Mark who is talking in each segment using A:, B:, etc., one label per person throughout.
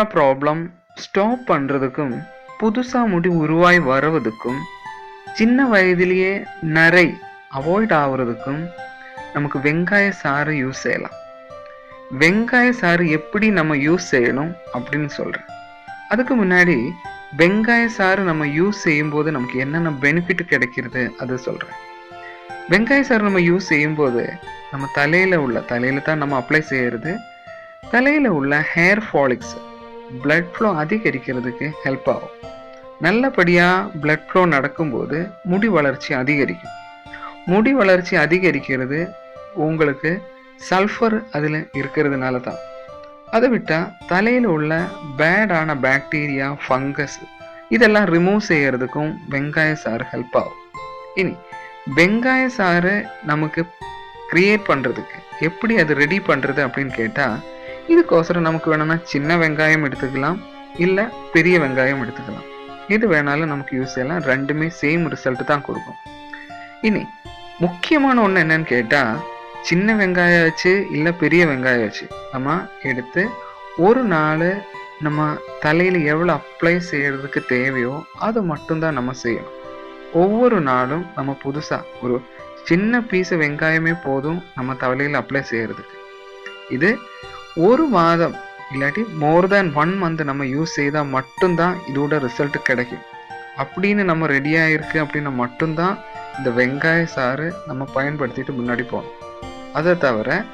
A: Extra problem stop பண்ணுறதுக்கும் புதுசாக முடி உருவாய் வர்றதுக்கும் சின்ன வயதிலேயே நரை அவாய்ட் ஆகுறதுக்கும் நமக்கு வெங்காய சாறு யூஸ் செய்யலாம். வெங்காய சாறு எப்படி நம்ம யூஸ் செய்யணும் அப்படின்னு சொல்கிறேன் அதுக்கு முன்னாடி வெங்காய சாறு நம்ம யூஸ் செய்யும்போது நமக்கு என்னென்ன பெனிஃபிட் கிடைக்கிறது அது சொல்கிறேன் வெங்காய சாறு நம்ம யூஸ் செய்யும்போது நம்ம தலையில் உள்ள தலையில் தான் நம்ம அப்ளை செய்கிறது தலையில் உள்ள ஹேர் ஃபாலிக்ஸ் பிளட் ஃப்ளோ அதிகரிக்கிறதுக்கு ஹெல்ப் ஆகும். நல்லபடியாக பிளட் ஃப்ளோ நடக்கும்போது முடி வளர்ச்சி அதிகரிக்கும். முடி வளர்ச்சி அதிகரிக்கிறது உங்களுக்கு சல்ஃபர் அதில் இருக்கிறதுனால தான். அதை விட்டால் தலையில் உள்ள பேடான பாக்டீரியா ஃபங்கஸ் இதெல்லாம் ரிமூவ் செய்யறதுக்கும் வெங்காய சாறு ஹெல்ப் ஆகும். இனி வெங்காய சாறு நமக்கு க்ரியேட் பண்ணுறதுக்கு எப்படி அது ரெடி பண்ணுறது அப்படின்னு கேட்டால் இதுக்கோசரம் நமக்கு வேணும்னா சின்ன வெங்காயம் எடுத்துக்கலாம் இல்லை பெரிய வெங்காயம் எடுத்துக்கலாம். எது வேணாலும் நமக்கு யூஸ் செய்யலாம். ரெண்டுமே சேம் ரிசல்ட் தான் கொடுக்கும். இனி முக்கியமான ஒன்று என்னன்னு கேட்டால் சின்ன வெங்காயம் வச்சு இல்லை பெரிய வெங்காயம் வச்சு நம்ம எடுத்து ஒரு நாள் நம்ம தலையில் எவ்வளோ அப்ளை செய்கிறதுக்கு தேவையோ அதை மட்டும்தான் நம்ம செய்யணும். ஒவ்வொரு நாளும் நம்ம புதுசாக ஒரு சின்ன பீஸ் வெங்காயமே போதும் நம்ம தலையில் அப்ளை செய்கிறதுக்கு இது ஒரு மாதம் இல்லாட்டி மோர் தேன் ஒன் மந்த் நம்ம யூஸ் செய்தால் மட்டும்தான் இதோட ரிசல்ட் கிடைக்கும். அப்படின்னு நம்ம ரெடியாக இருக்கு அப்படின்னா மட்டும்தான் இந்த வெங்காய சாறு நம்ம பயன்படுத்திட்டு முன்னாடி போகணும். அதை தவிர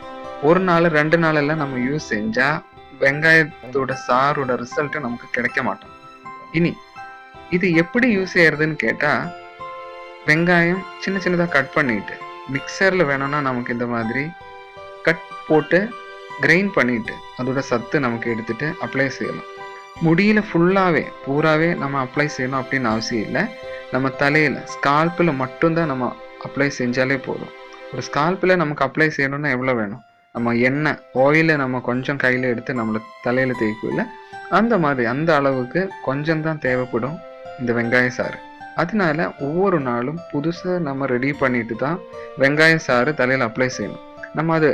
A: ஒரு நாள் ரெண்டு நாளெல்லாம் நம்ம யூஸ் செஞ்சால் வெங்காயத்தோட சாரோட ரிசல்ட்டு நமக்கு கிடைக்க மாட்டோம். இனி இது எப்படி யூஸ் செய்யறதுன்னு கேட்டால் வெங்காயம் சின்ன சின்னதாக கட் பண்ணிட்டு மிக்சரில் வேணும்னா நமக்கு இந்த மாதிரி கட் போட்டு கிரைண்ட் பண்ணிட்டு அதோட சத்து நமக்கு எடுத்துட்டு அப்ளை செய்யலாம். முடியில ஃபுல்லாகவே பூராவே நம்ம அப்ளை செய்யணும் அப்படின்னு அவசியம் இல்லை. நம்ம தலையில் ஸ்கால்பில் மட்டும்தான் நம்ம அப்ளை செஞ்சாலே போதும். ஒரு ஸ்கால்பில் நமக்கு அப்ளை செய்யணும்னா எவ்வளோ வேணும்? நம்ம எண்ணெய் ஆயிலை நம்ம கொஞ்சம் கையில் எடுத்து நம்மளை தலையில் தேய்க்கல அந்த மாதிரி அந்த அளவுக்கு கொஞ்சம் தான் தேவைப்படும் இந்த வெங்காய சாறு. அதனால ஒவ்வொரு நாளும் புதுசாக நம்ம ரெடி பண்ணிட்டு தான் வெங்காய சாறு தலையில் அப்ளை செய்யணும். நம்ம அது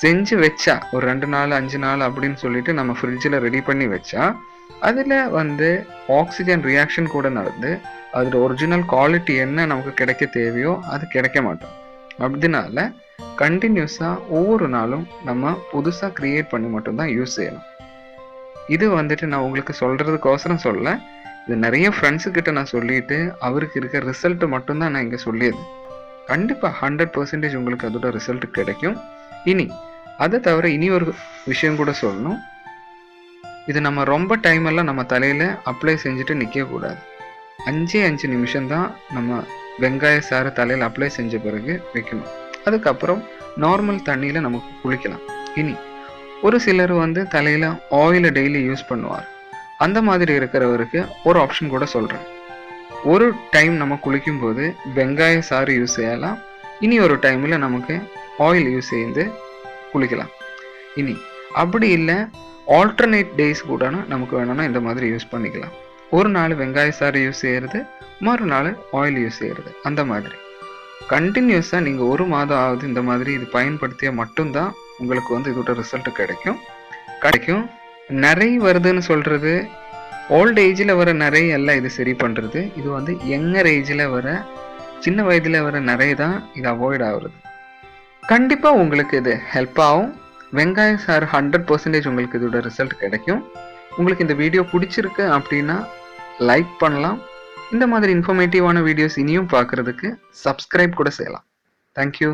A: செஞ்சு வச்சா ஒரு ரெண்டு நாள் அஞ்சு நாள் அப்படின்னு சொல்லிட்டு நம்ம ஃப்ரிட்ஜில் ரெடி பண்ணி வச்சா அதில் வந்து ஆக்சிஜன் ரியாக்ஷன் கூட நடந்து அதோட ஒரிஜினல் குவாலிட்டி என்ன நமக்கு கிடைக்க தேவையோ அது கிடைக்க மாட்டோம். அதனால கண்டினியூஸாக ஒவ்வொரு நாளும் நம்ம புதுசாக க்ரியேட் பண்ணி மட்டும்தான் யூஸ் செய்யணும். இது வந்துட்டு நான் உங்களுக்கு சொல்கிறதுக்கோசரம் சொல்ல இது நிறைய ஃப்ரெண்ட்ஸுக்கிட்ட நான் சொல்லிட்டு அவருக்கு இருக்க ரிசல்ட் மட்டும்தான் நான் இங்கே சொல்லியது. கண்டிப்பாக ஹண்ட்ரட் பர்சன்டேஜ் உங்களுக்கு அதோட ரிசல்ட் கிடைக்கும். இனி அதை தவிர இனி ஒரு விஷயம் கூட சொல்லணும். இது நம்ம ரொம்ப டைம் எல்லாம் நம்ம தலையில் அப்ளை செஞ்சுட்டு நிற்கக்கூடாது அஞ்சே அஞ்சு நிமிஷம் தான் நம்ம வெங்காய சாறு தலையில் அப்ளை செஞ்ச பிறகு வைக்கணும். அதுக்கப்புறம் நார்மல் தண்ணியில் நமக்கு குளிக்கலாம். இனி ஒரு சிலர் வந்து தலையில் ஆயிலை டெய்லி யூஸ் பண்ணுவார். அந்த மாதிரி இருக்கிறவருக்கு ஒரு ஆப்ஷன் கூட சொல்கிறேன் ஒரு டைம் நம்ம குளிக்கும்போது வெங்காய சாறு யூஸ் செய்யலாம். இனி ஒரு டைமில் நமக்கு ஆயில் யூஸ் செய்து குளிக்கலாம். இனி அப்படி இல்லை ஆல்டர்னேட் டேஸ் கூடனா நமக்கு வேணும்னா இந்த மாதிரி யூஸ் பண்ணிக்கலாம். ஒரு நாள் வெங்காய சாறு யூஸ் செய்கிறது மறுநாள் ஆயில் யூஸ் செய்கிறது அந்த மாதிரி. கண்டினியூஸாக நீங்கள் ஒரு மாதம் ஆகுது இந்த மாதிரி இது பயன்படுத்திய மட்டும்தான் உங்களுக்கு வந்து இதோட ரிசல்ட் கிடைக்கும். கிடைக்கும். நிறைய வருதுன்னு சொல்கிறது ஓல்ட் ஏஜில் வர நிறைய எல்லாம் இது சரி பண்ணுறது இது வந்து யங்கர் ஏஜில் வர சின்ன வயதில் வர நிறைய தான் இது அவாய்ட் ஆகுறது. கண்டிப்பாக உங்களுக்கு இது ஹெல்ப் ஆகும். வெங்காயம் சார் ஹண்ட்ரட் பர்சன்டேஜ் உங்களுக்கு இதோட ரிசல்ட் கிடைக்கும். உங்களுக்கு இந்த வீடியோ பிடிச்சிருக்கு அப்படின்னா லைக் பண்ணலாம். இந்த மாதிரி இன்ஃபர்மேட்டிவான வீடியோஸ் இனியும் பார்க்குறதுக்கு சப்ஸ்கிரைப் கூட செய்யலாம். தேங்க்யூ